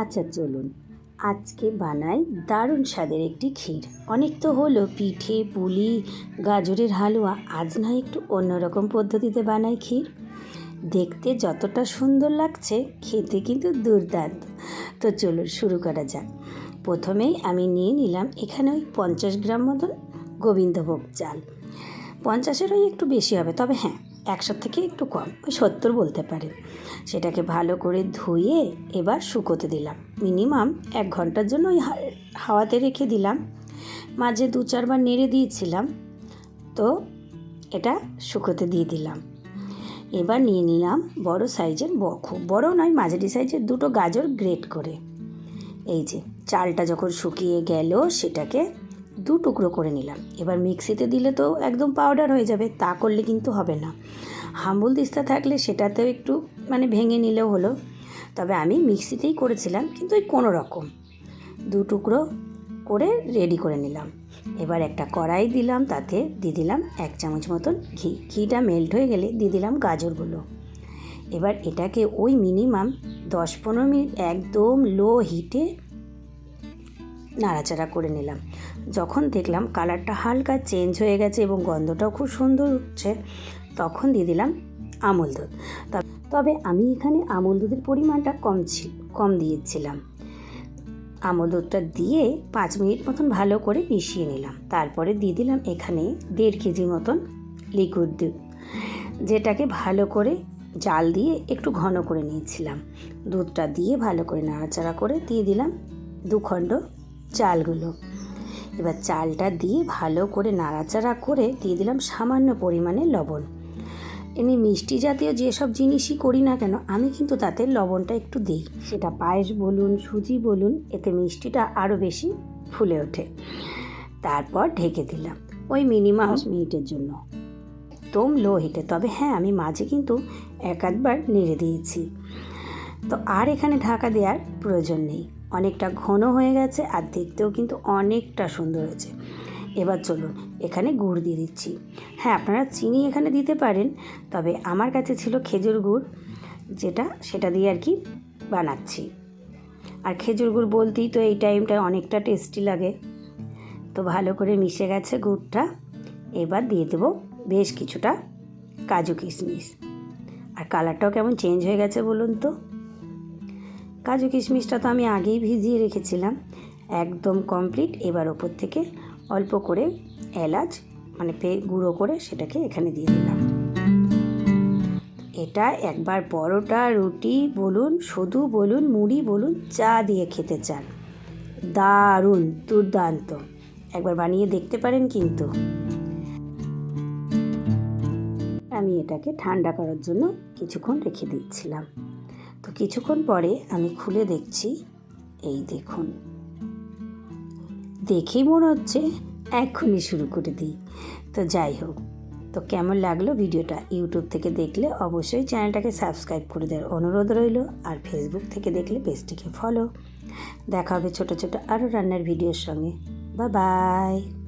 আচ্ছা চলুন। আজকে বানাই দারুণ স্বাদের একটি ক্ষীর। অনেক তো হলো, পিঠে, পুলি, গাজরের হালুয়া, আজ না একটু অন্যরকম পদ্ধতিতে বানাই ক্ষীর। দেখতে যতটা সুন্দর লাগছে, খেতে কিন্তু দুর্দান্ত। তো চলুন, শুরু করা যাক। প্রথমেই আমি নিয়ে নিলাম এখানে ওই পঞ্চাশ গ্রাম মতন গোবিন্দভোগ চাল। পঞ্চাশের ওই একটু বেশি হবে, তবে হ্যাঁ একশো থেকে একটু কম, ওই সত্তর বলতে পারে। সেটাকে ভালো করে ধুয়ে এবার শুকোতে দিলাম। মিনিমাম এক ঘণ্টার জন্য ওই হাওয়াতে রেখে দিলাম। মাঝে দু চারবার নেড়ে দিয়েছিলাম, তো এটা শুকোতে দিয়ে দিলাম। এবার নিয়ে নিলাম বড় সাইজের ব- খুব বড় নয়, মাঝারি সাইজের দুটো গাজর গ্রেট করে। এই যে, চালটা যখন শুকিয়ে গেল, সেটাকে দু টুকরো করে নিলাম। এবার মিক্সিতে দিলে তো একদম পাউডার হয়ে যাবে, তা করলে কিন্তু হবে না। হাম্বুল দিস্তা থাকলে সেটাতেও একটু মানে ভেঙে নিলেও হলো। তবে আমি মিক্সিতেই করেছিলাম, কিন্তু ওই কোনো রকম। দু টুকরো করে রেডি করে নিলাম। এবার একটা কড়াই দিলাম, তাতে দিয়ে দিলাম এক চামচ মতন ঘি। ঘিটা মেল্ট হয়ে গেলে দিয়ে দিলাম গাজরগুলো। এবার এটাকে ওই মিনিমাম দশ পনেরো মিনিট একদম লো হিটে নাড়াচাড়া করে নিলাম। যখন দেখলাম কালারটা হালকা চেঞ্জ হয়ে গেছে এবং গন্ধটাও খুব সুন্দর উঠছে তখন দিয়ে দিলাম আমুল দুধ। তবে আমি এখানে আমুল দুধের পরিমাণটা কম ছিল কম দিয়েছিলাম। আমুল দুধটা দিয়ে পাঁচ মিনিট মতন ভালো করে মিশিয়ে নিলাম। তারপরে দিয়ে দিলাম এখানে দেড় কেজি মতন লিকুইড দুধ, যেটাকে ভালো করে জাল দিয়ে একটু ঘন করে নিয়েছিলাম। দুধটা দিয়ে ভালো করে নাড়াচাড়া করে দিয়ে দিলাম দু খণ্ড চালগুলো। এবার চালটা দিয়ে ভালো করে নাড়াচাড়া করে দিয়ে দিলাম সামান্য পরিমাণে লবণ। এমনি মিষ্টি জাতীয় যেসব জিনিসই করি না কেন আমি কিন্তু তাতে লবণটা একটু দিই। সেটা পায়েস বলুন সুজি বলুন এতে মিষ্টিটা আরও বেশি ফুলে ওঠে। তারপর ঢেকে দিলাম ওই মিনিমাম মিনিটের জন্য। একদম লো হিটে তবে হ্যাঁ আমি মাঝে কিন্তু এক আধবার নেড়ে দিয়েছি। তো আর এখানে ঢাকা দেওয়ার প্রয়োজন নেই। অনেকটা ঘন হয়ে গেছে আর দেখতেও কিন্তু অনেকটা সুন্দর হয়েছে। এবার চলুন, এখানে গুড় দিয়ে দিচ্ছি। হ্যাঁ আপনারা চিনি এখানে দিতে পারেন, তবে আমার কাছে ছিল খেজুর গুড়, যেটা সেটা দিয়ে আর কি বানাচ্ছি। আর খেজুর গুড় বলতেই তো এই টাইমটা অনেকটা টেস্টি লাগে। তো ভালো করে মিশে গেছে গুড়টা। এবার দিয়ে দেবো বেশ কিছুটা কাজু কিশমিশ। আর কালারটাও কেমন চেঞ্জ হয়ে গেছে বলুন তো। কাজু কিশমিশটা তো আমি আগেই ভিজিয়ে রেখেছিলাম। একদম কমপ্লিট এবার ওপর থেকে অল্প করে এলাচ মানে পে গুঁড়ো করে সেটাকে এখানে দিয়ে দিলাম। এটা একবার পরোটা, রুটি বলুন, শুধু বলুন, মুড়ি বলুন, চা দিয়ে খেতে চান। দারুণ, দুর্দান্ত। একবার বানিয়ে দেখতে পারেন কিন্তু। আমি এটাকে ঠান্ডা করার জন্য কিছুক্ষণ রেখে দিচ্ছিলাম কিছুক্ষণ পরে আমি খুলে দেখছি, এই দেখুন। দেখেই মনে হচ্ছে এক্ষুনি শুরু করে দিই। তো যাই হোক, তো কেমন লাগল ভিডিওটা? ইউটিউব থেকে দেখলে অবশ্যই চ্যানেলটাকে সাবস্ক্রাইব করে দেওয়ার অনুরোধ রইল, আর ফেসবুক থেকে দেখলে পেজটিকে ফলো। দেখা হবে ছোটো ছোটো আরও রান্নার ভিডিওর সঙ্গে। বা বাই।